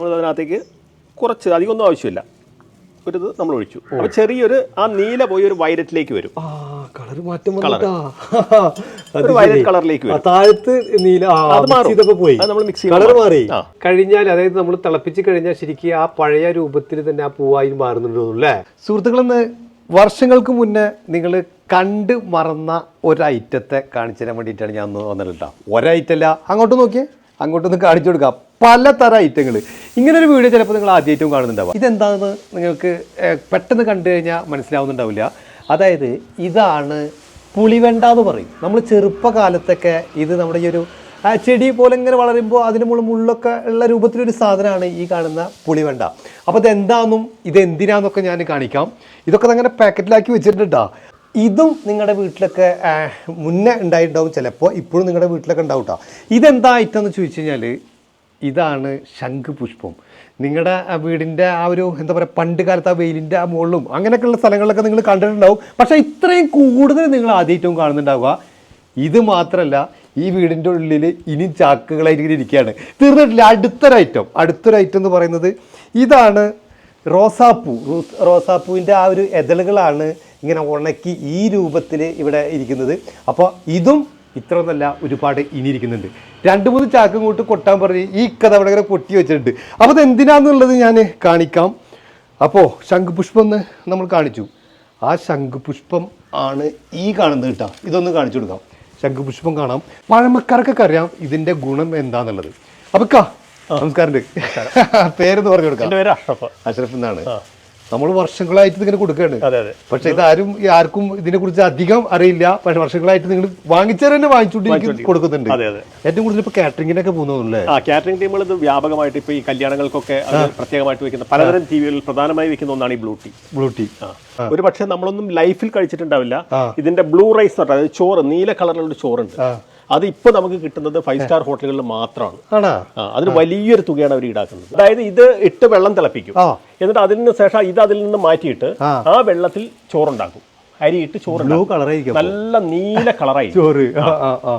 നമ്മൾ അതിനകത്തേക്ക് കുറച്ച് അധികമൊന്നും ആവശ്യമില്ല. ഒരു ഇത് നമ്മൾ ഒഴിച്ചു. അപ്പോൾ ചെറിയൊരു ആ നീല പോയി ഒരു വയലറ്റിലേക്ക് വരും. ആ കളർ മാറ്റം ഒരു വയലറ്റ് കളറിലേക്ക് വരും. താഴത്ത് നീല. ചെയ്തപ്പോ പോയി. അത് നമ്മൾ മിക്സ് കളർ മാറി. കഴിഞ്ഞാൽ അതായത് നമ്മൾ തിളപ്പിച്ച് കഴിഞ്ഞാൽ ശരിക്കും ആ പഴയ രൂപത്തിൽ തന്നെ ആ പൂവായി മാറുന്നുണ്ടോ അല്ലേ? സുഹൃത്തുക്കളെന്ന് വർഷങ്ങൾക്ക് മുന്നേ നിങ്ങൾ കണ്ട് മറന്ന ഒരൈറ്റത്തെ കാണിച്ചു തരാൻ വേണ്ടിയിട്ടാണ് ഞാൻ ഒന്ന് കേട്ടോ. ഒരൈറ്റല്ല. അങ്ങോട്ട് നോക്കിയേ. അങ്ങോട്ടൊന്ന് കാണിച്ചു കൊടുക്കാം. പലതരം ഐറ്റങ്ങൾ ഇങ്ങനെ ഒരു വീഡിയോ ചിലപ്പോൾ നിങ്ങൾ ആദ്യമായിട്ടും കാണുന്നുണ്ടാവും. ഇതെന്താണെന്ന് നിങ്ങൾക്ക് പെട്ടെന്ന് കണ്ടു കഴിഞ്ഞാൽ മനസ്സിലാവുന്നുണ്ടാവില്ല. അതായത് ഇതാണ് പുളിവെണ്ട എന്ന് പറയും. നമ്മൾ ചെറുപ്പകാലത്തൊക്കെ ഇത് നമ്മുടെ ഈ ഒരു ചെടി പോലെ ഇങ്ങനെ വളരുമ്പോൾ അതിന് മുകളിൽ മുള്ളൊക്കെ ഉള്ള രൂപത്തിലൊരു സാധനമാണ് ഈ കാണുന്ന പുളിവെണ്ട. അപ്പോൾ ഇത് എന്താണെന്നും ഇത് എന്തിനാന്നൊക്കെ ഞാൻ കാണിക്കാം. ഇതൊക്കെ അങ്ങനെ പാക്കറ്റിലാക്കി വെച്ചിട്ടുണ്ട് ട്ടോ. ഇതും നിങ്ങളുടെ വീട്ടിലൊക്കെ മുന്നേ ഉണ്ടായിട്ടുണ്ടാവും ചിലപ്പോൾ ഇപ്പോഴും നിങ്ങളുടെ വീട്ടിലൊക്കെ ഉണ്ടാവും കേട്ടോ ഇതെന്താ ഐറ്റം എന്ന് ചോദിച്ചു കഴിഞ്ഞാൽ ഇതാണ് ശംഖുപുഷ്പം നിങ്ങളുടെ ആ വീടിന്റെ ആ ഒരു എന്താ പറയുക പണ്ട് കാലത്ത് ആ വെയിലിന്റെ ആ മുകളിലും അങ്ങനെയൊക്കെയുള്ള സ്ഥലങ്ങളിലൊക്കെ നിങ്ങൾ കണ്ടിട്ടുണ്ടാവും. പക്ഷേ ഇത്രയും കൂടുതൽ നിങ്ങൾ ആദ്യമായിട്ടും കാണുന്നുണ്ടാവുക. ഇത് മാത്രമല്ല ഈ വീടിന്റെ ഉള്ളിൽ ഇനി ചാക്കുകളായിട്ട് ഇങ്ങനെ ഇരിക്കുകയാണ് തീർന്നിട്ടില്ല അടുത്തൊരു ഐറ്റം അടുത്തൊരു ഐറ്റം എന്ന് പറയുന്നത് ഇതാണ് റോസാപ്പൂ. റോസ് റോസാപ്പൂവിന്റെ ആ ഒരു എതളുകളാണ് ഇങ്ങനെ ഉണക്കി ഈ രൂപത്തിൽ ഇവിടെ ഇരിക്കുന്നത്. അപ്പോൾ ഇതും ഇത്ര നല്ല ഒരുപാട് ഇനി ഇരിക്കുന്നുണ്ട് രണ്ട് മൂന്ന് ചാക്കും കൂട്ട് കൊട്ടാൻ പറഞ്ഞ് ഈ കഥ അവിടെ ഇങ്ങനെ പൊട്ടി വെച്ചിട്ടുണ്ട്. അപ്പോൾ അത് എന്തിനാന്നുള്ളത് ഞാൻ കാണിക്കാം. അപ്പോൾ ശംഖുപുഷ്പം എന്ന് നമ്മൾ കാണിച്ചു. ആ ശംഖുപുഷ്പം ആണ് ഈ കാണുന്നത് കേട്ടോ. ഇതൊന്ന് കാണിച്ചു കൊടുക്കാം. ശംഖുപുഷ്പം കാണാം. പഴമക്കാർക്കൊക്കെ അറിയാം ഇതിന്റെ ഗുണം എന്താണെന്നുള്ളത് അപ്പം കാ നമസ്കാരം. പേരെന്ന് പറഞ്ഞു കൊടുക്കാം. അഷ്റഫ്. അഷ്റഫ് എന്നാണ്. നമ്മൾ വർഷങ്ങളായിട്ട് ഇതിങ്ങനെ കൊടുക്കുകയാണ് അതെ അതെ. പക്ഷെ ഇത് ആരും ആർക്കും ഇതിനെ കുറിച്ച് അധികം അറിയില്ല. പക്ഷെ വർഷങ്ങളായിട്ട് നിങ്ങൾ വാങ്ങിച്ചാൽ തന്നെ വാങ്ങിച്ചുകൊണ്ട് കൊടുക്കുന്നുണ്ട്. അതെ അതെ. ഏറ്റവും കൂടുതൽ ഇപ്പൊ കാറ്ററിംഗിനൊക്കെ പോകുന്നതല്ലേ? ആ കാറ്ററിംഗ് ടീമുകൾ ഇത് വ്യാപകമായിട്ട് ഇപ്പൊ ഈ കല്യാണങ്ങൾക്കൊക്കെ പ്രത്യേകമായിട്ട് വെക്കുന്ന പലതരം ജീവികളിൽ പ്രധാനമായി വെക്കുന്ന ഒന്നാണ് ഈ ബ്ലൂ ടീ. Blue tea. ആ. ഒരു പക്ഷേ നമ്മളൊന്നും ലൈഫിൽ കഴിച്ചിട്ടുണ്ടാവില്ല. ഇതിന്റെ ബ്ലൂ റൈസ് തൊട്ട് അതായത് ചോറ് നീല കളറിലുള്ള ചോറുണ്ട്. അത് ഇപ്പൊ നമുക്ക് കിട്ടുന്നത് ഫൈവ് സ്റ്റാർ ഹോട്ടലുകളിൽ മാത്രമാണ്. അതിന് വലിയൊരു തുകയാണ് അവർ ഈടാക്കുന്നത്. അതായത് ഇത് ഇട്ട് വെള്ളം തിളപ്പിക്കും. എന്നിട്ട് അതിന് ശേഷം ഇത് അതിൽ നിന്ന് മാറ്റിയിട്ട്. ആ വെള്ളത്തിൽ ചോറുണ്ടാക്കും. അരിയിട്ട് ചോറ് ബ്ലൂ കളറായിരിക്കും നല്ല നീല കളറായി ചോറ്.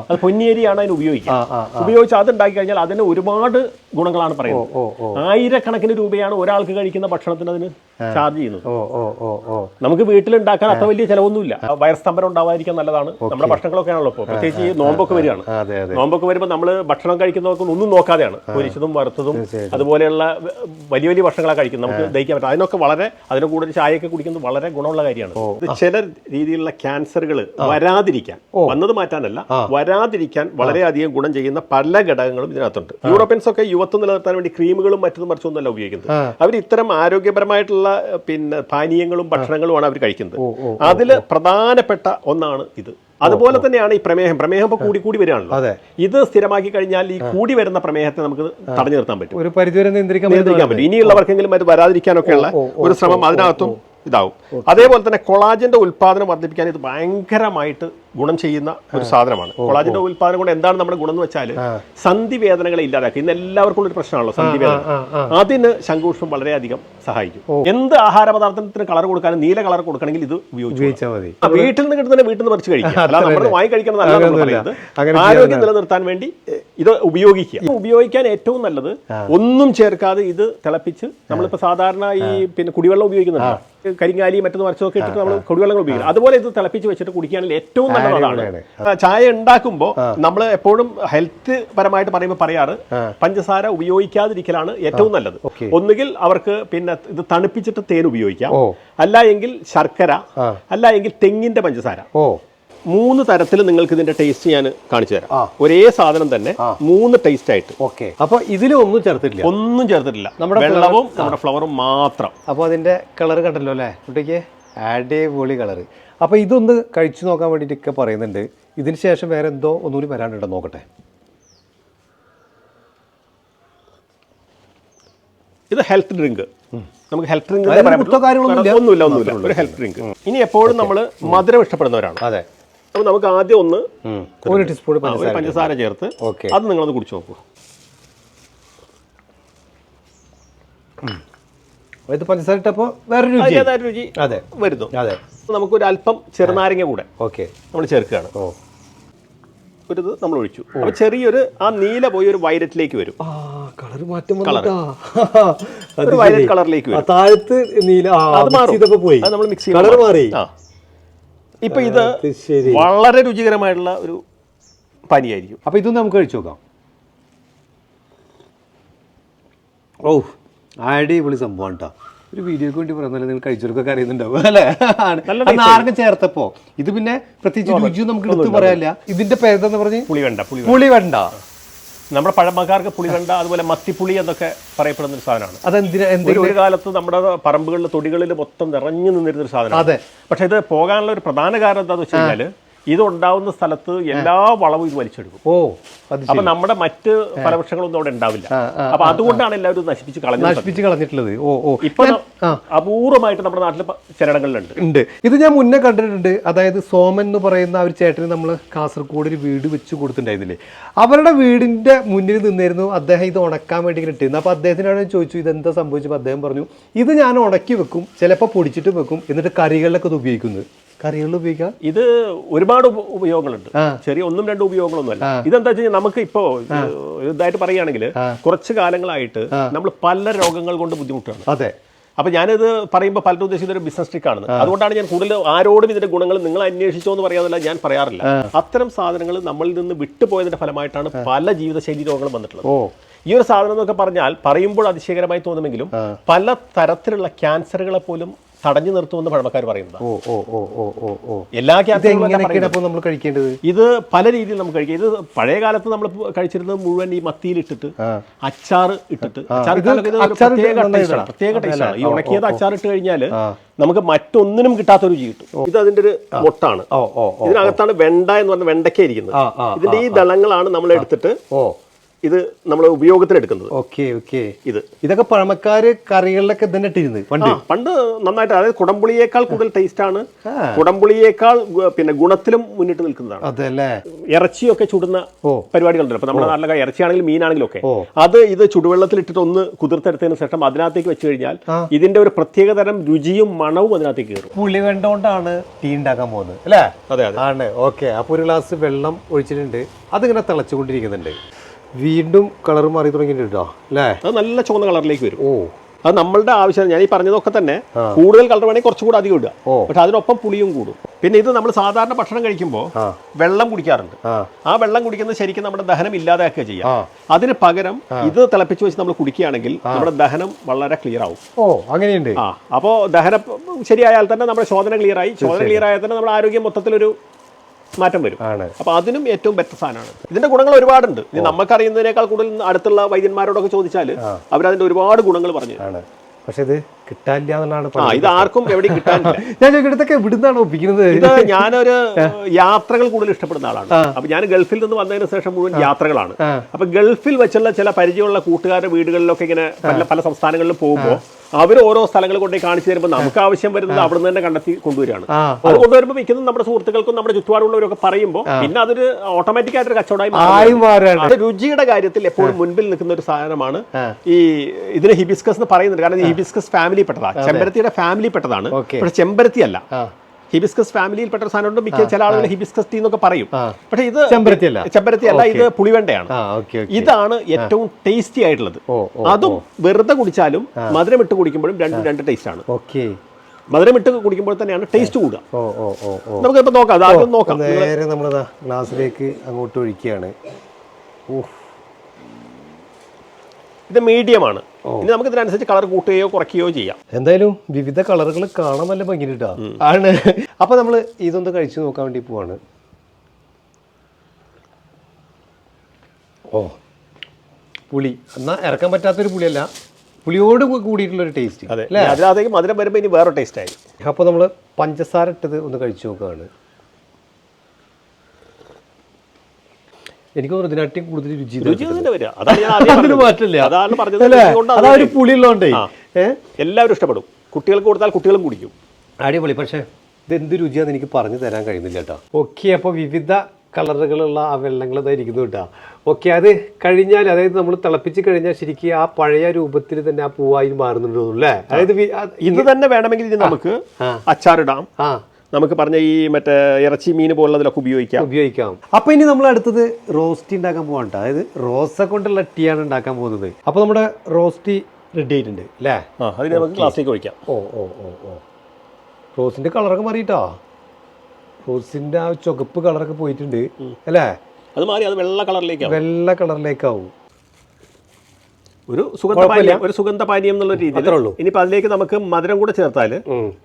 അത് പൊന്നിയരിയാണ് അതിന് ഉപയോഗിക്കുക. ഉപയോഗിച്ച് അത് ഉണ്ടാക്കി കഴിഞ്ഞാൽ അതിന് ഒരുപാട് ഗുണങ്ങളാണ് പറയുന്നത്. ആയിരക്കണക്കിന് രൂപയാണ് ഒരാൾക്ക് കഴിക്കുന്ന ഭക്ഷണത്തിന് അതിന് ചാർജ് ചെയ്യുന്നത്. നമുക്ക് വീട്ടിലുണ്ടാക്കാൻ അത്ര വലിയ ചിലവൊന്നുമില്ല. വയർസ്തംഭനം ഉണ്ടാവാതിരിക്കാൻ നല്ലതാണ്. നമ്മുടെ ഭക്ഷണങ്ങളൊക്കെ ആണല്ലോ ഇപ്പോൾ. പ്രത്യേകിച്ച് ഈ നോമ്പൊക്കെ വരികയാണ്. നോമ്പൊക്കെ വരുമ്പോൾ നമ്മൾ ഭക്ഷണം കഴിക്കുന്നവർക്ക് ഒന്നും നോക്കാതെയാണ്. പൊരിച്ചതും വറുത്തതും അതുപോലെയുള്ള വലിയ വലിയ ഭക്ഷണങ്ങളൊക്കെ കഴിക്കുന്നത്. നമുക്ക് ദഹിക്കാൻ പറ്റും. അതിനൊക്കെ വളരെ അതിന് കൂടുതൽ ചായയൊക്കെ കുടിക്കുന്നത് വളരെ ഗുണമുള്ള കാര്യമാണ്. ചില രീതിയിലുള്ള ക്യാൻസറുകൾ വരാതിരിക്കാൻ വന്നത് മാറ്റാനല്ല വരാതിരിക്കാൻ വളരെയധികം ഗുണം ചെയ്യുന്ന പല ഘടകങ്ങളും ഇതിനകത്തുണ്ട്. യൂറോപ്യൻസ് ഒക്കെ യുവത്വം നിലനിർത്താൻ വേണ്ടി ക്രീമുകളും മറ്റതും മറിച്ചൊന്നുമല്ല ഉപയോഗിക്കുന്നത്. അവർ ഇത്തരം ആരോഗ്യപരമായിട്ടുള്ള പിന്നെ പാനീയങ്ങളും ഭക്ഷണങ്ങളുമാണ് അവർ കഴിക്കുന്നത്. അതിൽ പ്രധാനപ്പെട്ട ഒന്നാണ് ഇത്. അതുപോലെ തന്നെയാണ് ഈ പ്രമേഹം. പ്രമേഹം ഇപ്പോൾ കൂടി കൂടി വരികയാണല്ലോ. ഇത് സ്ഥിരമാക്കി കഴിഞ്ഞാൽ ഈ കൂടി വരുന്ന പ്രമേഹത്തെ നമുക്ക് തടഞ്ഞു നിർത്താൻ പറ്റും. ഒരു പരിധിവരെ വരെ നിയന്ത്രിക്കാൻ പറ്റും. ഇനിയുള്ളവർക്കെങ്കിലും അത് വരാതിരിക്കാനൊക്കെയുള്ള ഒരു ശ്രമം അതിനകത്തും ഇതാവും. അതേപോലെ തന്നെ കൊളാജിന്റെ ഉൽപ്പാദനം വർദ്ധിപ്പിക്കാൻ ഇത് ഭയങ്കരമായിട്ട് ഗുണം ചെയ്യുന്ന ഒരു സാധനമാണ്. കൊളാജിന്റെ ഉൽപാദനം കൊണ്ട് എന്താണ് നമ്മുടെ ഗുണം എന്ന് വെച്ചാൽ സന്ധി വേദനകളെ ഇല്ലാതാക്കുക. ഇന്ന് എല്ലാവർക്കും ഒരു പ്രശ്നമാണല്ലോ സന്ധി വേദന. അതിന് ശംഖുപുഷ്പം വളരെയധികം സഹായിക്കും. എന്ത് ആഹാര പദാർത്ഥത്തിന് കളർ കൊടുക്കാനും നീല കളർ കൊടുക്കണമെങ്കിൽ ഇത് ഉപയോഗിച്ചു ഉപയോഗിച്ചാൽ മതി വീട്ടിൽ നിന്ന് കിട്ടുന്ന വീട്ടിൽ നിന്ന് പറിച്ചു കഴിക്കുക. നമ്മൾ വാങ്ങി കഴിക്കണം ആരോഗ്യം നിലനിർത്താൻ വേണ്ടി ഇത് ഉപയോഗിക്കുക. ഉപയോഗിക്കാൻ ഏറ്റവും നല്ലത് ഒന്നും ചേർക്കാതെ ഇത് തിളപ്പിച്ച് നമ്മളിപ്പോ സാധാരണ ഈ പിന്നെ കുടിവെള്ളം ഉപയോഗിക്കുന്നുണ്ട്? കരിങ്ങാലി മറ്റൊന്ന് മറിച്ചൊക്കെ ഇട്ടിട്ട് നമ്മൾ കുടിവെള്ളങ്ങൾ ഉപയോഗിക്കുന്നത് അതുപോലെ ഇത് തിളപ്പിച്ച് വെച്ചിട്ട് കുടിക്കുകയാണെങ്കിൽ ഏറ്റവും നല്ലത് ചായ ഉണ്ടാക്കുമ്പോൾ നമ്മൾ എപ്പോഴും ഹെൽത്ത് പരമായിട്ട് പറയുമ്പോൾ പറയാറ് പഞ്ചസാര ഉപയോഗിക്കാതിരിക്കലാണ് ഏറ്റവും നല്ലത്. ഒന്നുകിൽ അവർക്ക് പിന്നെ ഇത് തണുപ്പിച്ചിട്ട് തേൻ ഉപയോഗിക്കാം. അല്ല എങ്കിൽ ശർക്കര. അല്ല എങ്കിൽ തെങ്ങിന്റെ പഞ്ചസാര. മൂന്ന് തരത്തിൽ നിങ്ങൾക്ക് ഇതിന്റെ ടേസ്റ്റ് ഞാൻ കാണിച്ചു തരാം. ഒരേ സാധനം തന്നെ മൂന്ന് ടേസ്റ്റ് ആയിട്ട്. ഓക്കെ. അപ്പൊ ഇതിലും ഒന്നും ചേർത്തിട്ടില്ല? ഒന്നും ചേർത്തിട്ടില്ല. നമ്മുടെ വെള്ളവും നമ്മുടെ ഫ്ലവറും മാത്രം. അപ്പോൾ അതിന്റെ കളർ കണ്ടല്ലോ അല്ലേ? കുട്ടിക്ക്? അടിപൊളി കളർ അപ്പോൾ ഇതൊന്ന് കഴിച്ചു നോക്കാൻ വേണ്ടിയിട്ടൊക്കെ പറയുന്നുണ്ട്. ഇതിന് ശേഷം വേറെ എന്തോ ഒന്നുകൂടി വരാനുണ്ടോ നോക്കട്ടെ. ഇത് ഹെൽത്ത് ഡ്രിങ്ക് നമുക്ക് ഹെൽത്ത് ഡ്രിങ്ക്? ഒന്നുമില്ല ഒന്നുമില്ല. ഒരു ഹെൽത്ത് ഡ്രിങ്ക് ഇനി എപ്പോഴും നമ്മൾ മധുരം ഇഷ്ടപ്പെടുന്നവരാണ്. അതെ. അപ്പോൾ നമുക്ക് ആദ്യം ഒന്ന് ഒരു ടീസ്പൂൺ പഞ്ചസാര ചേർത്ത്. ഓക്കെ അത് നിങ്ങളൊന്ന് കുടിച്ചു നോക്കൂ. ഇത് പഞ്ചസാര ഇട്ടപ്പോൾ വേറെ രുചി. അതെ. വരുന്നു. അതെ. നമുക്കൊരു അല്പം ചെറുനാരങ്ങ കൂടെ ഓക്കെ. നമ്മൾ ചേർക്കുകയാണ്. ഓ. ഒരു ഇത് നമ്മൾ ഒഴിച്ചു. അപ്പൊ ചെറിയൊരു ആ നീല പോയി ഒരു വയലറ്റിലേക്ക് വരും. ആ കളർ മാറ്റം വന്നിട്ടാ. അത് ഒരു വയലറ്റ് ശരി. കളറിലേക്ക് ആ, വരും താഴത്ത് നീല ആ, അത് mix മാറും. ചെയ്തപ്പോ പോയി. അത് നമ്മൾ മിക്സ് കളർ മാറി. ആ. ഇപ്പൊ ഇത് അത് ശരി. വളരെ രുചികരമായിട്ടുള്ള ഒരു പനിയായിരിക്കും. അപ്പൊ ഇതൊന്നും നമുക്ക് കഴിച്ചു നോക്കാം. ഓ അടിപൊളി സംഭവം കേട്ടോ ഒരു വീഡിയോക്ക് വേണ്ടി പറഞ്ഞാൽ നിങ്ങൾ കഴിച്ചവർക്കൊക്കെ അറിയുന്നുണ്ടാവും അല്ലേ. നല്ല ചേർത്തപ്പോ? ഇത് പിന്നെ പ്രത്യേകിച്ച് രുചിയും നമുക്ക് എടുത്ത് പറയാനില്ല. ഇതിന്റെ പേരെന്താ പറഞ്ഞ്? പുളിവെണ്ട പുളിവെണ്ട. പുളി വേണ്ട നമ്മുടെ പഴമക്കാർക്ക് പുളിവെണ്ട അതുപോലെ മത്തിപ്പുളി എന്നൊക്കെ പറയപ്പെടുന്ന ഒരു സാധനമാണ്. അതെന്തിനാ ഒരു കാലത്ത് നമ്മുടെ പറമ്പുകളിൽ തൊടികളിൽ മൊത്തം നിറഞ്ഞു നിന്നിരുന്ന ഒരു സാധനമാണ്. അതെ. പക്ഷെ ഇത് പോകാനുള്ള ഒരു പ്രധാന കാരണം എന്താണെന്ന് വെച്ച് കഴിഞ്ഞാൽ ഇത് ഉണ്ടാവുന്ന സ്ഥലത്ത് എല്ലാ വളവും ഇത് വലിച്ചെടുക്കും. ഓ അപ്പൊ നമ്മുടെ മറ്റ് ഫലവൃക്ഷങ്ങളൊന്നും അവിടെ ഉണ്ടാവില്ല. അപ്പൊ അതുകൊണ്ടാണ് എല്ലാവരും നശിപ്പിച്ച് കളഞ്ഞത്. നശിപ്പിച്ച് കളഞ്ഞിട്ടുള്ളത്. ഓ ഓ. ഇപ്പൊ അപൂർവമായിട്ട് നമ്മുടെ നാട്ടിൽ ചിലയിടങ്ങളിലുണ്ട് ഉണ്ട്. ഇത് ഞാൻ മുന്നേ കണ്ടിട്ടുണ്ട്. അതായത് സോമൻ എന്ന് പറയുന്ന ഒരു ചേട്ടന് നമ്മൾ കാസർഗോഡ് ഒരു വീട് വെച്ച് കൊടുത്തിട്ടുണ്ടായിരുന്നില്ലേ? അവരുടെ വീടിന്റെ മുന്നിൽ നിന്നായിരുന്നു അദ്ദേഹം ഇത് ഉണക്കാൻ വേണ്ടി ഇങ്ങനെ ഇട്ടിരുന്നത്. അപ്പോൾ അദ്ദേഹത്തിനോട് ചോദിച്ചു ഇതെന്താ സംഭവിച്ചപ്പോൾ അദ്ദേഹം പറഞ്ഞു ഇത് ഞാൻ ഉണക്കി വെക്കും. ചിലപ്പോൾ പൊടിച്ചിട്ട് വെക്കും. എന്നിട്ട് കറികളിലൊക്കെ ഇത് ഉപയോഗിക്കുന്നത്. കറികളിൽ ഉപയോഗിക്കാം? ഇത് ഒരുപാട് ഉപയോഗങ്ങളുണ്ട്. ചെറിയ ഒന്നും രണ്ടും ഉപയോഗങ്ങളൊന്നുമല്ല. ഇതെന്താ വെച്ച് കഴിഞ്ഞാൽ നമുക്ക് ഇപ്പോ ഇതായിട്ട് പറയുകയാണെങ്കിൽ കുറച്ച് കാലങ്ങളായിട്ട് നമ്മൾ പല രോഗങ്ങൾ കൊണ്ട് ബുദ്ധിമുട്ടാണ്. അതെ. അപ്പൊ ഞാനിത് പറയുമ്പോൾ പലരും ഉദ്ദേശിക്കുന്ന ഒരു ബിസിനസ് ട്രിക്കാണ് അതുകൊണ്ടാണ് ഞാൻ കൂടുതൽ ആരോടും ഇതിന്റെ ഗുണങ്ങൾ നിങ്ങൾ അന്വേഷിച്ചോ എന്ന് പറയാതല്ല ഞാൻ പറയാറില്ല. അത്തരം സാധനങ്ങൾ നമ്മളിൽ നിന്ന് വിട്ടുപോയതിന്റെ ഫലമായിട്ടാണ് പല ജീവിതശൈലി രോഗങ്ങളും വന്നിട്ടുള്ളത്. ഓ. ഈ ഒരു സാധനം എന്നൊക്കെ പറഞ്ഞാൽ പറയുമ്പോൾ അതിശയകരമായി തോന്നുമെങ്കിലും പല തരത്തിലുള്ള ക്യാൻസറുകളെ പോലും തടഞ്ഞു നിർത്തുമെന്ന് പഴമക്കാർ പറയുന്നത്. ഓ ഓ ഓ ഓ ഓ ഓ. എല്ലാ നമ്മൾ കഴിക്കേണ്ടത്? ഇത് പല രീതിയിൽ നമുക്ക് കഴിക്കാം. ഇത് പഴയ കാലത്ത് നമ്മൾ കഴിച്ചിരുന്നത് മുഴുവൻ ഈ മത്തിയിൽ ഇട്ടിട്ട് അച്ചാർ ഇട്ടിട്ട്. പ്രത്യേക ടേസ്റ്റാണ് പ്രത്യേക ടേസ്റ്റാണ് ഈ ഉണക്കിയത് അച്ചാർ ഇട്ട് കഴിഞ്ഞാൽ നമുക്ക് മറ്റൊന്നിനും കിട്ടാത്ത രുചി കിട്ടും. ഇത് അതിന്റെ ഒരു മുട്ടാണ്. ഇതിനകത്താണ് വെണ്ട എന്ന് പറഞ്ഞ വെണ്ടയ്ക്ക ഇരിക്കുന്നത്. ഇതിന്റെ ഈ ദളങ്ങളാണ് നമ്മൾ എടുത്തിട്ട് ഓ. ഇത് നമ്മൾ ഉപയോഗത്തിനെടുക്കുന്നത്. Okay okay. ഇത്. ഇതൊക്കെ പഴമക്കാര് കറികളിലൊക്കെ തന്നെ ഇട്ടിരുന്നു പണ്ട്. പണ്ട് നന്നായിട്ട് അതായത് കുടംപുളിയേക്കാൾ കൂടുതൽ ടേസ്റ്റ് ആണ്. കുടംപുളിയേക്കാൾ പിന്നെ ഗുണത്തിലും മുന്നിട്ട് നിൽക്കുന്നതാണ്. അതെ അല്ലേ ഇറച്ചിയൊക്കെ ചുടുന്ന. പരിപാടികളുണ്ട്. ഇപ്പൊ നമ്മുടെ നാട്ടിലൊക്കെ ഇറച്ചിയാണെങ്കിലും മീനാണെങ്കിലും ഒക്കെ. അത് ഇത് ചുടുവെള്ളത്തിൽ ഇട്ടിട്ട് ഒന്ന് കുതിർത്തെടുത്തതിന് ശേഷം അതിനകത്തേക്ക് വെച്ച് കഴിഞ്ഞാൽ. ഇതിന്റെ ഒരു പ്രത്യേകതരം രുചിയും മണവും അതിനകത്തേക്ക് കയറും. പുളി വേണ്ടോണ്ടാണ് ടീ ഉണ്ടാക്കാൻ പോകുന്നത് അല്ലേ? അതെ അതെ. ആണ്. ഓക്കെ. അപ്പൊ ഒരു ഗ്ലാസ് വെള്ളം ഒഴിച്ചിട്ടുണ്ട്. അതിങ്ങനെ തിളച്ചുകൊണ്ടിരിക്കുന്നുണ്ട്. വീണ്ടും കളർ മാറി തുടങ്ങിയിട്ടുണ്ടോ? അല്ലേ? അത് നല്ല ചുവന്ന കളറിലേക്ക് വരും. ഓ. അത് നമ്മളുടെ ആവശ്യം ഞാൻ ഈ പറഞ്ഞതൊക്കെ തന്നെ കൂടുതൽ കളർ വേണമെങ്കിൽ കുറച്ചുകൂടി അധികം ഇടുക. പക്ഷെ അതിനൊപ്പം പുളിയും കൂടും. പിന്നെ ഇത് നമ്മൾ സാധാരണ ഭക്ഷണം കഴിക്കുമ്പോൾ വെള്ളം കുടിക്കാറുണ്ട്. ആ. വെള്ളം കുടിക്കുന്നത് ശരിക്കും നമ്മുടെ ദഹനം ഇല്ലാതാക്കുക ചെയ്യാം. അതിന് പകരം ഇത് തിളപ്പിച്ച് വെച്ച് നമ്മൾ കുടിക്കുകയാണെങ്കിൽ നമ്മുടെ ദഹനം വളരെ ക്ലിയർ ആവും. ഓ അങ്ങനെയുണ്ട്. ആ. അപ്പോൾ ദഹനം ശരിയായാൽ തന്നെ നമ്മുടെ ശോധന ക്ലിയർ ആയി. ശോധന ക്ലിയർ ആയാൽ തന്നെ നമ്മുടെ ആരോഗ്യം മൊത്തത്തിലൊരു മാറ്റം വരും. ആണ്. അപ്പൊ അതിനും ഏറ്റവും ബെറ്റർ സാധനമാണ്. ഇതിന്റെ ഗുണങ്ങൾ ഒരുപാടുണ്ട്. ഇത് നമുക്കറിയുന്നതിനേക്കാൾ കൂടുതൽ അടുത്തുള്ള വൈദ്യന്മാരോടൊക്കെ ചോദിച്ചാൽ അവരതിന്റെ ഒരുപാട് ഗുണങ്ങൾ പറഞ്ഞു. പക്ഷെ ഇത് കിട്ടാനില്ല എന്നുള്ളതാണ് ഇത് ആർക്കും എവിടെ കിട്ടാനില്ല. ഞാൻ ഇവിടുന്നാണ് ഒപ്പിക്കുന്നത്? ഇത് ഞാനൊരു യാത്രകൾ കൂടുതൽ ഇഷ്ടപ്പെടുന്ന ആളാണ്. അപ്പൊ ഞാൻ ഗൾഫിൽ നിന്ന് വന്നതിന് ശേഷം മുഴുവൻ യാത്രകളാണ്. അപ്പൊ ഗൾഫിൽ വെച്ചുള്ള ചില പരിചയമുള്ള കൂട്ടുകാരുടെ വീടുകളിലൊക്കെ ഇങ്ങനെ പല പല സംസ്ഥാനങ്ങളിലും പോകുമ്പോൾ അവർ ഓരോ സ്ഥലങ്ങൾ കൊണ്ടുപോയി കാണിച്ചു തരുമ്പോൾ നമുക്ക് ആവശ്യം വരുന്നത് അവിടെ നിന്ന് തന്നെ കണ്ടെത്തി കൊണ്ടുവരികയാണ്. അത് കൊണ്ടുവരുമ്പോൾ വിൽക്കുന്നത് നമ്മുടെ സുഹൃത്തുക്കൾക്കും നമ്മുടെ ചുറ്റുപാടുള്ളവരൊക്കെ പറയുമ്പോൾ പിന്നെ അതൊരു ഓട്ടോമാറ്റിക് ആയിട്ടൊരു കച്ചവടമായി മാറും. മാറാണ് അത് രുചിയുടെ കാര്യത്തിൽ എപ്പോഴും മുൻപിൽ നിൽക്കുന്ന ഒരു സാധനമാണ്. ഈ ഇതിന് ഹിബിസ്കസ് എന്ന് പറയുന്നുണ്ട്. കാരണം ഹിബിസ്കസ് ഫാമിലി പെട്ടതാണ് ചെമ്പരത്തിയുടെ ഫാമിലി പെട്ടതാണ്. പക്ഷെ ചെമ്പരത്തി അല്ല ഹിബിസ്കസ് ഫാമിലിയിൽ പെട്ട ഒരു സാധനമുണ്ട്. മിക്ക ചില ആളുകൾ ഹിബിസ്കസ് ടീ എന്നൊക്കെ പറയും. പക്ഷേ ഇത് ചെമ്പരത്തി അല്ല ചെമ്പരത്തി അല്ല ഇത് പുളിവെണ്ടയാണ്. ഇതാണ് ഏറ്റവും ടേസ്റ്റി ആയിട്ടുള്ളത്. അതും വെറുതെ കുടിച്ചാലും മധുരം ഇട്ട് കുടിക്കുമ്പോഴും രണ്ടും രണ്ട് ടേസ്റ്റ് ആണ്. ഓക്കെ. മധുരം ഇട്ട് കുടിക്കുമ്പോൾ തന്നെയാണ് ടേസ്റ്റ് കൂടുക. നമുക്ക് ഇപ്പൊ നോക്കാം. ആദ്യം നോക്കാം. നേരെ നമ്മളതാ ഗ്ലാസ്സിലേക്ക് അങ്ങോട്ട് ഒഴിക്കുകയാണ്. ഇത് മീഡിയമാണ് ഇനി നമുക്ക് ഇതിനനുസരിച്ച് കളർ കൂട്ടുകയോ കുറയ്ക്കുകയോ ചെയ്യാം. എന്തായാലും വിവിധ കളറുകൾ കാണാൻ നല്ല ഭംഗിട്ടാ ആണ്. അപ്പൊ നമ്മൾ ഇതൊന്ന് കഴിച്ചു നോക്കാൻ വേണ്ടി പോവാണ്. ഓ. പുളി. എന്നാ ഇറക്കാൻ പറ്റാത്തൊരു പുളിയല്ല. പുളിയോട് കൂടിയിട്ടുള്ളൊരു ടേസ്റ്റ് അതെ. അതിനകത്തേക്ക് മധുരം വരുമ്പോൾ ഇനി വേറെ ടേസ്റ്റ് ആയി. അപ്പോൾ നമ്മൾ പഞ്ചസാര ഇട്ടത് ഒന്ന് കഴിച്ചു നോക്കുകയാണ് എനിക്ക് ഇതിനാട്ടിയും കൂടുതൽ രുചി. രുചി തന്നെ വരിക. അതാണ് ഞാൻ അതിന് പറഞ്ഞത്. മാറ്റില്ല അതാണ് പറഞ്ഞത് അല്ലേ? അതുകൊണ്ട് അതാ ഒരു പുളിയുള്ളതുകൊണ്ടേ. എല്ലാവരും ഇഷ്ടപ്പെടും. കുട്ടികൾക്ക് കൊടുത്താൽ കുട്ടികളും കുടിക്കും. അടിപൊളി. പക്ഷേ ഇത് എന്ത് രുചിയാന്ന് എനിക്ക് പറഞ്ഞു തരാൻ കഴിയുന്നില്ല കേട്ടോ. ഓക്കെ അപ്പോൾ വിവിധ കളറുകളുള്ള ആ വെള്ളങ്ങൾ ഇതായിരിക്കുന്നു കേട്ടോ. ഓക്കെ അത് കഴിഞ്ഞാൽ അതായത് നമ്മൾ തിളപ്പിച്ച് കഴിഞ്ഞാൽ ശരിക്കും ആ പഴയ രൂപത്തിൽ തന്നെ ആ പൂവായി മാറുന്നുണ്ടോ അല്ലേ? അതായത് ഇത് തന്നെ വേണമെങ്കിൽ നമുക്ക്. അച്ചാറിടാം. ആ. നമുക്ക് പറഞ്ഞ ഈ മറ്റേ ഇറച്ചി മീൻ പോലുള്ളതിലൊക്കെ ഉപയോഗിക്കാം. ഉപയോഗിക്കാം. അപ്പൊ ഇനി നമ്മൾ അടുത്തത് റോസ്റ്റി ഉണ്ടാക്കാൻ പോകാൻ അതായത് റോസ കൊണ്ടുള്ള ടീ ആണ് ഉണ്ടാക്കാൻ പോകുന്നത്. അപ്പൊ നമ്മുടെ റോസ്റ്റി റെഡി ആയിട്ടുണ്ട് അല്ലേ ആ അതിന് നമുക്ക് ഗ്ലാസ്സിലേക്ക് ഒഴിക്കാം. ഓ ഓ ഓ ഓ. റോസിന്റെ കളറൊക്കെ മാറിയിട്ടോ. റോസിന്റെ ആ ചുവപ്പ് കളറൊക്കെ പോയിട്ടുണ്ട് അല്ലേ അത് മാറി അത് വെള്ള കളറിലേക്കാവും വെള്ള കളറിലേക്കാവും ഒരു സുഗന്ധപാനീയം ഒരു സുഗന്ധപാനീയം എന്നുള്ള രീതിയിൽ ഇനിയിപ്പോൾ അതിലേക്ക് നമുക്ക് മധുരം കൂടെ ചേർത്താൽ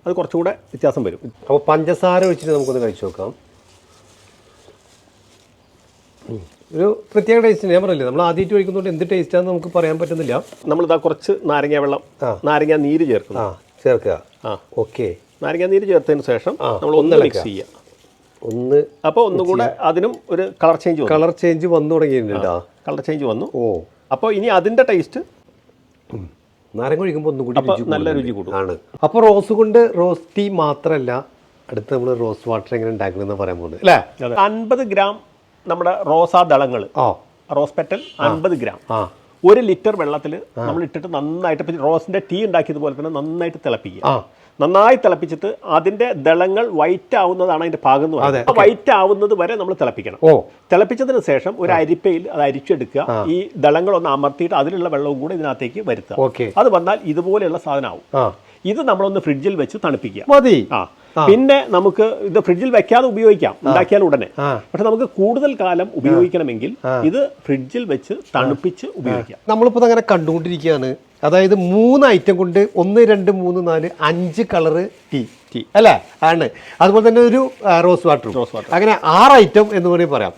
അത് കുറച്ചുകൂടെ വ്യത്യാസം വരും. അപ്പോൾ പഞ്ചസാര ഒഴിച്ചിട്ട് നമുക്കൊന്ന് കഴിച്ചു നോക്കാം. ഒരു പ്രത്യേക ടേസ്റ്റ് ഞാൻ പറയില്ലേ നമ്മൾ ആദ്യമായിട്ട് കഴിക്കുന്നതുകൊണ്ട് എന്ത് ടേസ്റ്റാന്ന് നമുക്ക് പറയാൻ പറ്റുന്നില്ല. നമ്മളിതാ കുറച്ച് നാരങ്ങ വെള്ളം നാരങ്ങ നീര് ചേർക്കുന്നു. ആ ചേർക്കുക. ആ. ഓക്കെ. നാരങ്ങ നീര് ചേർത്തതിന് ശേഷം നമ്മൾ ഒന്ന് മിക്സ് ചെയ്യുക ഒന്ന് അപ്പോൾ ഒന്നുകൂടെ അതിനും ഒരു കളർ ചേഞ്ച് കളർ ചേഞ്ച് വന്നു തുടങ്ങിയിട്ടുണ്ടോ. കളർ ചേഞ്ച് വന്നു. ഓ. അപ്പോൾ ഇനി അതിന്റെ ടേസ്റ്റ് നാരങ്ങ ഒഴിക്കുമ്പോൾ ഒന്നും കൂടി നല്ല രുചി കൂടും. ആണ്. അപ്പോൾ റോസ് കൊണ്ട് റോസ് ടീ മാത്രമല്ല അടുത്ത് നമ്മൾ റോസ് വാട്ടർ എങ്ങനെ ഉണ്ടാക്കണമെന്ന് പറയാൻ പോകുന്നത്. അല്ലേ? അൻപത് ഗ്രാം നമ്മുടെ റോസാ ദളങ്ങൾ ഓ റോസ് പെറ്റൽ അൻപത് ഗ്രാം. ആ. ഒരു ലിറ്റർ വെള്ളത്തിൽ നമ്മൾ ഇട്ടിട്ട് നന്നായിട്ട് റോസിന്റെ റോസിന്റെ ടീ ഉണ്ടാക്കിയതുപോലെ തന്നെ നന്നായിട്ട് തിളപ്പിക്കുക. ആ. നന്നായി തിളപ്പിച്ചിട്ട് അതിന്റെ ദളങ്ങൾ വൈറ്റ് ആവുന്നതാണ് അതിന്റെ ഭാഗം എന്ന് പറയുന്നത്. വൈറ്റ് ആവുന്നത് വരെ നമ്മൾ തിളപ്പിക്കണം. ഓ. തിളപ്പിച്ചതിന് ശേഷം ഒരു അരിപ്പയിൽ അത് അരിച്ചെടുക്കുക. ഈ ദളങ്ങൾ ഒന്ന് അമർത്തിയിട്ട് അതിലുള്ള വെള്ളവും കൂടെ ഇതിനകത്തേക്ക് വരുത്തുക. ഓക്കെ. അത് വന്നാൽ ഇതുപോലെയുള്ള സാധനമാവും. ഇത് നമ്മളൊന്ന് ഫ്രിഡ്ജിൽ വെച്ച് തണുപ്പിക്കുക. മതി. ആ. പിന്നെ നമുക്ക് ഇത് ഫ്രിഡ്ജിൽ വെക്കാതെ ഉപയോഗിക്കാം. ഉണ്ടാക്കിയാൽ ഉടനെ. പക്ഷെ നമുക്ക് കൂടുതൽ കാലം ഉപയോഗിക്കണമെങ്കിൽ ഇത് ഫ്രിഡ്ജിൽ വെച്ച് തണുപ്പിച്ച് ഉപയോഗിക്കാം. നമ്മളിപ്പോൾ അങ്ങനെ കണ്ടുകൊണ്ടിരിക്കുകയാണ്. അതായത് മൂന്ന് ഐറ്റം കൊണ്ട് ഒന്ന് രണ്ട് മൂന്ന് നാല് അഞ്ച് കളറ് ടീ ടീ അല്ലേ? ആണ്. അതുപോലെ തന്നെ ഒരു റോസ് വാട്ടർ റോസ് വാട്ടർ. അങ്ങനെ ആറ് ഐറ്റം എന്ന് വേണമെങ്കിൽ പറയാം.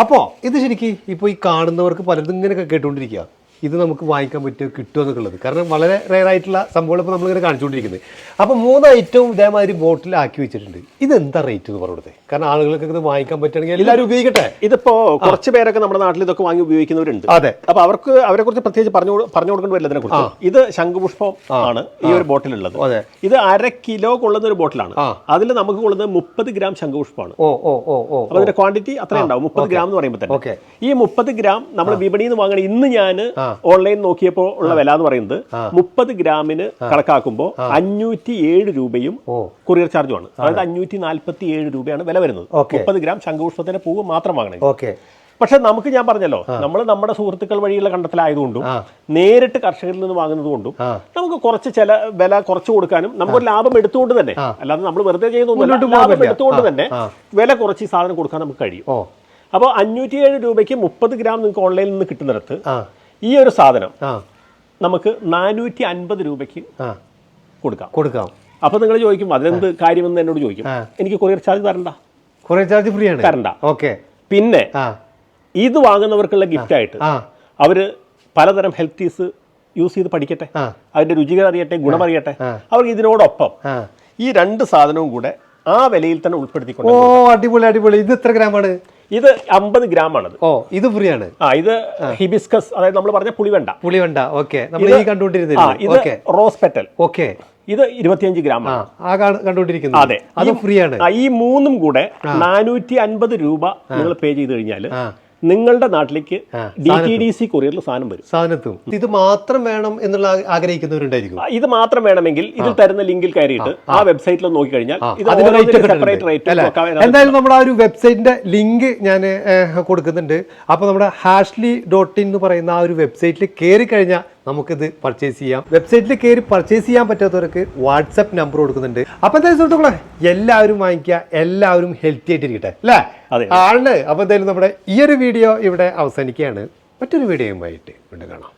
അപ്പോൾ ഇത് ശരിക്കും ഇപ്പോൾ ഈ കാണുന്നവർക്ക് പലതും ഇങ്ങനെയൊക്കെ കേട്ടുകൊണ്ടിരിക്കുക. ഇത് നമുക്ക് വാങ്ങിക്കാൻ പറ്റുമോ കിട്ടുമോ എന്നുള്ളത്. കാരണം വളരെ റെയർ ആയിട്ടുള്ള സംഭവങ്ങൾ ഇപ്പോൾ നമ്മളിങ്ങനെ കാണിച്ചുകൊണ്ടിരിക്കുന്നത് അപ്പോൾ മൂന്ന് ഐറ്റവും ഇതേമാതിരി ബോട്ടിലാക്കി വെച്ചിട്ടുണ്ട്. ഇത് എന്താ റേറ്റ് എന്ന് പറഞ്ഞത് കാരണം ആളുകൾക്ക് ഇത് വാങ്ങിക്കാൻ പറ്റുകയാണെങ്കിൽ എല്ലാവരും ഉപയോഗിക്കട്ടെ? ഇതിപ്പോൾ കുറച്ച് പേരൊക്കെ നമ്മുടെ നാട്ടിൽ ഇതൊക്കെ വാങ്ങി ഉപയോഗിക്കുന്നവരുണ്ട്. അതെ. അപ്പോൾ അവർക്ക് അവരെ കുറിച്ച് പ്രത്യേകിച്ച് പറഞ്ഞു പറഞ്ഞു കൊടുക്കേണ്ടി വരില്ല ഇതിനെ കുറിച്ച്. ഇത് ശംഖുപുഷ്പം ആണ് ഈ ഒരു ബോട്ടിലുള്ളത് അതെ. ഇത് അര കിലോ കൊള്ളുന്ന ഒരു ബോട്ടിലാണ്. അതിൽ നമുക്ക് കൊള്ളുന്നത് മുപ്പത് ഗ്രാം ശംഖുപുഷ്പമാണ് ഓ ഓ ഓ ഓ അപ്പോൾ അതിന്റെ ക്വാണ്ടിറ്റി അത്രയും ഉണ്ടാവും. മുപ്പത് ഗ്രാം എന്ന് പറയുമ്പോൾ തന്നെ. ഓക്കെ. ഈ മുപ്പത് ഗ്രാം നമ്മൾ വിപണിയിൽ നിന്ന് വാങ്ങണ ഇന്ന് ഞാൻ. ഓൺലൈൻ നോക്കിയപ്പോൾ ഉള്ള വില എന്ന് പറയുന്നത് മുപ്പത് ഗ്രാമിന് കണക്കാക്കുമ്പോൾ അഞ്ഞൂറ്റി ഏഴ് രൂപയും കൊറിയർ ആണ്. അതായത് അഞ്ഞൂറ്റി നാൽപ്പത്തി ഏഴ് രൂപയാണ് വില വരുന്നത്. മുപ്പത് ഗ്രാം ശംഖുപുഷ്പത്തിന്റെ പൂവ് മാത്രം വാങ്ങണേ. ഓക്കെ. പക്ഷെ നമുക്ക് ഞാൻ പറഞ്ഞല്ലോ നമ്മൾ നമ്മുടെ സുഹൃത്തുക്കൾ വഴിയുള്ള കണ്ടെത്തലായതുകൊണ്ടും. നേരിട്ട് കർഷകരിൽ നിന്ന് വാങ്ങുന്നത് കൊണ്ടും നമുക്ക് കുറച്ച് ചില വില കുറച്ച് കൊടുക്കാനും നമുക്കൊരു ലാഭം എടുത്തുകൊണ്ട് തന്നെ അല്ലാതെ നമ്മൾ വെറുതെ ചെയ്യുന്നൊന്നുമല്ല ലാഭം എടുത്തുകൊണ്ട് തന്നെ വില കുറച്ച് ഈ സാധനം കൊടുക്കാൻ നമുക്ക് കഴിയും. അപ്പോൾ അഞ്ഞൂറ്റി ഏഴ് രൂപയ്ക്ക് മുപ്പത് ഗ്രാം നിങ്ങൾക്ക് ഓൺലൈനിൽ നിന്ന് കിട്ടുന്നിടത്ത് ഈ ഒരു സാധനം ആ. നമുക്ക് നാനൂറ്റി അൻപത് രൂപയ്ക്ക് കൊടുക്കാം. കൊടുക്കാം. അപ്പൊ നിങ്ങൾ ചോദിക്കും അതിനെന്ത് കാര്യമെന്ന് എന്നോട് ചോദിക്കും? എനിക്ക് കൊറിയർ ചാർജ് തരണ്ട. കൊറിയർ ചാർജ് ഫ്രീ ആണ് തരണ്ട. ഓക്കെ. പിന്നെ ഇത് വാങ്ങുന്നവർക്കുള്ള ഗിഫ്റ്റ് ആയിട്ട് അവർ പലതരം ഹെൽത്ത് ടീസ് യൂസ് ചെയ്ത് പഠിക്കട്ടെ. അതിന്റെ രുചികൾ അറിയട്ടെ ഗുണമറിയട്ടെ. അവർക്ക് ഇതിനോടൊപ്പം ഈ രണ്ട് സാധനവും കൂടെ ആ വിലയിൽ തന്നെ ഉൾപ്പെടുത്തിക്കൊണ്ട് ഓ അടിപൊളി അടിപൊളി. ഇത് എത്ര ഗ്രാമാണ്? ഇത് അമ്പത് ഗ്രാം ആണ് ഓ ഇത് ഫ്രീ ആണ് ആ ഇത് ഹിബിസ്കസ് അതായത് നമ്മൾ പറഞ്ഞ പുളിവെണ്ട. പുളിവെണ്ട ഓക്കെ. നമ്മൾ ഈ കണ്ടുകൊണ്ടിരുന്നത് ഇത് റോസ് പെറ്റൽ ഓക്കെ. ഇത് ഇരുപത്തിയഞ്ച് ഗ്രാം കണ്ടുകൊണ്ടിരിക്കുന്നത് അതെ. അത് ഫ്രീ ആണ് ഈ മൂന്നും കൂടെ നാനൂറ്റി അൻപത് രൂപ നിങ്ങൾ പേ ചെയ്ത് കഴിഞ്ഞാൽ നിങ്ങളുടെ നാട്ടിലേക്ക് ഡി ടി ഡി സി കൊറിയറിൽ സാധനം വരും. സാധനത്തും. ഇത് മാത്രം വേണം എന്നുള്ള ആഗ്രഹിക്കുന്നവരുണ്ടായിരിക്കും. ഇത് മാത്രം വേണമെങ്കിൽ ഇതിൽ തരുന്ന ലിങ്കിൽ കയറിയിട്ട് ആ വെബ്സൈറ്റിൽ നോക്കി കഴിഞ്ഞാൽ സെപ്പറേറ്റ് റേറ്റ്? എന്തായാലും നമ്മുടെ ആ ഒരു വെബ്സൈറ്റിന്റെ ലിങ്ക് ഞാൻ കൊടുക്കുന്നുണ്ട്. അപ്പോൾ നമ്മുടെ ഹാഷ്ലി ഡോട്ട് ഇൻ എന്ന് പറയുന്ന ആ ഒരു വെബ്സൈറ്റിൽ കയറി കഴിഞ്ഞാൽ നമുക്കിത് പർച്ചേസ് ചെയ്യാം. വെബ്സൈറ്റിൽ കയറി പർച്ചേസ് ചെയ്യാൻ പറ്റാത്തവർക്ക് വാട്സപ്പ് നമ്പർ കൊടുക്കുന്നുണ്ട്. അപ്പോൾ എന്തായാലും സുഹൃത്തുക്കളെ എല്ലാവരും വാങ്ങിക്കുക എല്ലാവരും ഹെൽത്തി ആയിട്ടിരിക്കട്ടെ അല്ലേ. ആണ് അപ്പോൾ എന്തായാലും നമ്മുടെ ഈ ഒരു വീഡിയോ ഇവിടെ അവസാനിക്കുകയാണ്. മറ്റൊരു വീഡിയോയുമായിട്ട് വീണ്ടും കാണാം.